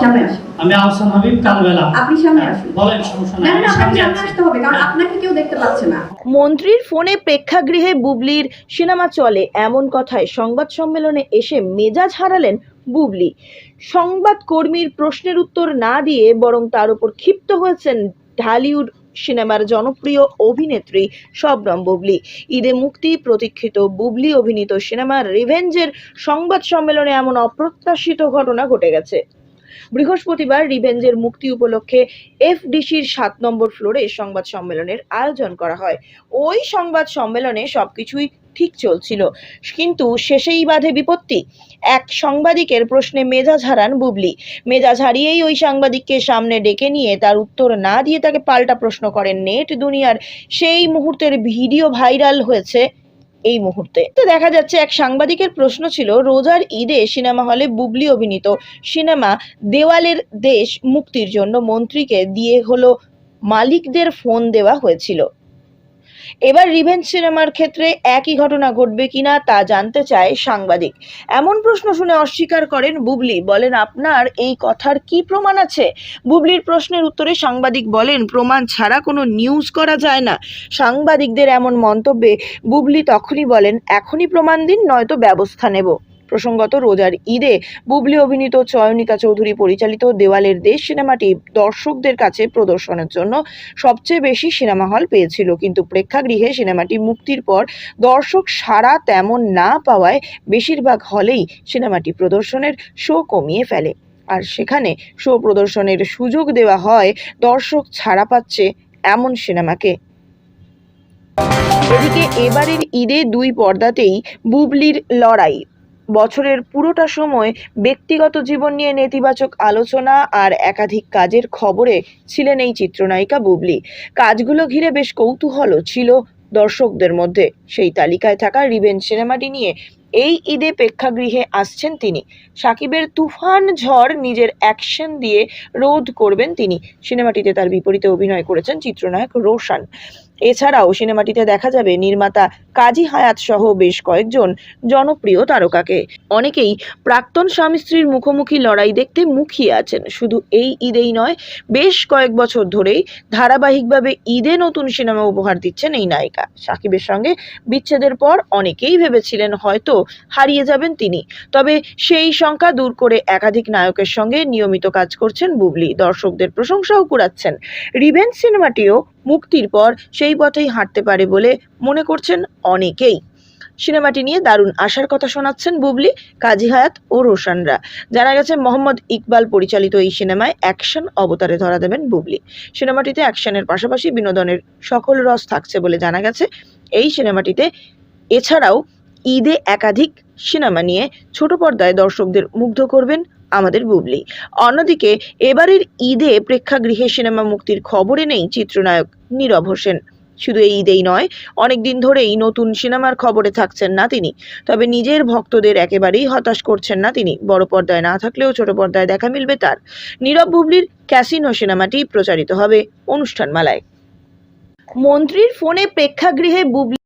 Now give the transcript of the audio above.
সামনে আসুন। আমি আহসান হাবিব কালবেলা। আপনি সামনে আসুন। বলেন সমস্যা নাই না সামনে আসতে হবে কারণ হ্যাঁ। আপনাকে কেউ দেখতে পাচ্ছে না। মন্ত্রীর ফোনে প্রেক্ষাগৃহে বুবলির সিনেমা চলে এমন কথায় সংবাদ সম্মেলনে এসে মেজাজ হারালেন বুবলি। সংবাদ কর্মীর প্রশ্নের উত্তর না দিয়ে বরং তার উপর ক্ষিপ্ত হয়েছেন ঢালিউড সিনেমার জনপ্রিয় অভিনেত্রী শবনম বুবলি। ঈদে মুক্তি প্রতীক্ষিত বুবলি অভিনীত সিনেমার রিভেঞ্জের সংবাদ সম্মেলনে এমন অপ্রত্যাশিত ঘটনা ঘটে গেছে। বৃহস্পতিবার রিভেঞ্জের মুক্তি উপলক্ষে এফডিসির সাত নম্বর ফ্লোরে সংবাদ সম্মেলনের আয়োজন করা হয়। ওই সংবাদ সম্মেলনে সবকিছুই ঠিক চলছিল। কিন্তু শেষেই বাধে বিপত্তি। এক সাংবাদিকের প্রশ্নে মেজাজ হারান বুবলি। মেজাজ হারিয়েই ওই সাংবাদিককে সামনে ডেকে নিয়ে তার উত্তর না দিয়ে তাকে পাল্টা প্রশ্ন করেন। নেট দুনিয়ার সেই মুহূর্তের ভিডিও ভাইরাল হয়েছে এই মুহূর্তে। তো দেখা যাচ্ছে, এক সাংবাদিকের প্রশ্ন ছিল, রোজার ঈদে সিনেমা হলে বুবলি অভিনীত সিনেমা দেওয়ালের দেশ মুক্তির জন্য মন্ত্রীকে দিয়ে হলো মালিকদের ফোন দেওয়া হয়েছিল। এবার রিভেঞ্জ সিনেমার ক্ষেত্রে একই ঘটনা ঘটবে কিনা তা জানতে চায় সাংবাদিক। এমন প্রশ্ন শুনে অস্বীকার করেন বুবলি। বলেন, আপনার এই কথার কি প্রমাণ আছে? বুবলির প্রশ্নের উত্তরে সাংবাদিক বলেন, প্রমাণ ছাড়া কোনো নিউজ করা যায় না। সাংবাদিকদের এমন মন্তব্যে বুবলি তখনই বলেন, এখনই প্রমাণ দিন, নয়তো ব্যবস্থা নেব। প্রসঙ্গত রোজার ঈদে বুবলি অভিনীত চয়নিকা চৌধুরী পরিচালিত দেওয়ালের দেশ সিনেমাটি দর্শকদের কাছে প্রদর্শনের জন্য সবচেয়ে বেশি সিনেমা হল পেয়েছিল। কিন্তু প্রেক্ষাগৃহে সিনেমাটি মুক্তির পর দর্শক সারা তেমন না পাওয়ায় বেশিরভাগ হলেই সিনেমাটি প্রদর্শনের শো কমিয়ে ফেলে। আর সেখানে শো প্রদর্শনের সুযোগ দেওয়া হয়, দর্শক ছাড়া পাচ্ছে এমন সিনেমাকে। এদিকে এবারের ঈদে দুই পর্দাতেই বুবলির লড়াই। বছরের পুরোটা সময় ব্যক্তিগত জীবন নিয়ে নেতিবাচক আলোচনা আর একাধিক কাজের খবরে ছিলেন এই চিত্রনায়িকা বুবলি। কাজগুলো ঘিরে বেশ কৌতূহলও ছিল দর্শকদের মধ্যে। সেই তালিকায় থাকা রিভেন সিনেমাটি নিয়ে এই ঈদে প্রেক্ষাগৃহে আসছেন তিনি। সাকিবের তুফান ঝড় নিজের অ্যাকশন দিয়ে রোধ করবেন তিনি। সিনেমাটিতে তার বিপরীতে অভিনয় করেছেন চিত্রনায়ক রোশান। এছাড়াও সিনেমাটিতে দেখা যাবে নির্মাতা কাজী হায়াত সহ বেশ কয়েকজন জনপ্রিয় তারকাকে। অনেকেই প্রাক্তন স্বামী স্ত্রীর মুখোমুখি লড়াই দেখতে মুখিয়ে আছেন। শুধু এই ঈদেই নয়, বেশ কয়েক বছর ধরেই ধারাবাহিকভাবে ঈদে নতুন সিনেমা উপহার দিচ্ছেন এই নায়িকা। সাকিবের সঙ্গে বিচ্ছেদের পর অনেকেই ভেবেছিলেন হয়তো হারিয়ে যাবেন তিনি। তবে সেই সংখ্যা দূর করে একাধিক নায়কের সঙ্গে নিয়মিত কাজ করছেন বুবলি। দর্শকদের প্রশংসাও কুড়াচ্ছেন। রিভেঞ্জ সিনেমাটিও মুক্তির পর সেই পথেই হাঁটতে পারে বলে মনে করছেন অনেকেই। সিনেমাটি নিয়ে দারুণ আশার কথা শোনাচ্ছেন বুবলি, কাজী হায়াত ও রোশানরা। জানা গেছে, মোহাম্মদ ইকবাল পরিচালিত এই সিনেমায় অ্যাকশন অবতারে ধরা দেবেন বুবলি। সিনেমাটিতে অ্যাকশনের পাশাপাশি বিনোদনের সকল রস থাকছে বলে জানা গেছে। এই সিনেমাটিতে এছাড়াও ঈদে একাধিক সিনেমা নিয়ে ছোট পর্দায় দর্শকদের মুগ্ধ করবেন আমাদের বুবলি। অন্যদিকে, এবারের ঈদে প্রেক্ষাগৃহে সিনেমা মুক্তির খবরে নেই চিত্রনায়ক নীরব হোসেন। শুধু এই ঈদেই নয়, অনেকদিন ধরেই নতুন সিনেমার খবরে থাকছেন না তিনি। তবে নিজের ভক্তদের একেবারেই হতাশ করছেন না তিনি। বড় পর্দায় না থাকলেও ছোট পর্দায় দেখা মিলবে তার। নীরব বুবলির ক্যাসিনো সিনেমাটি প্রচারিত হবে অনুষ্ঠানমালায়। মন্ত্রীর ফোনে প্রেক্ষাগৃহে বুবলি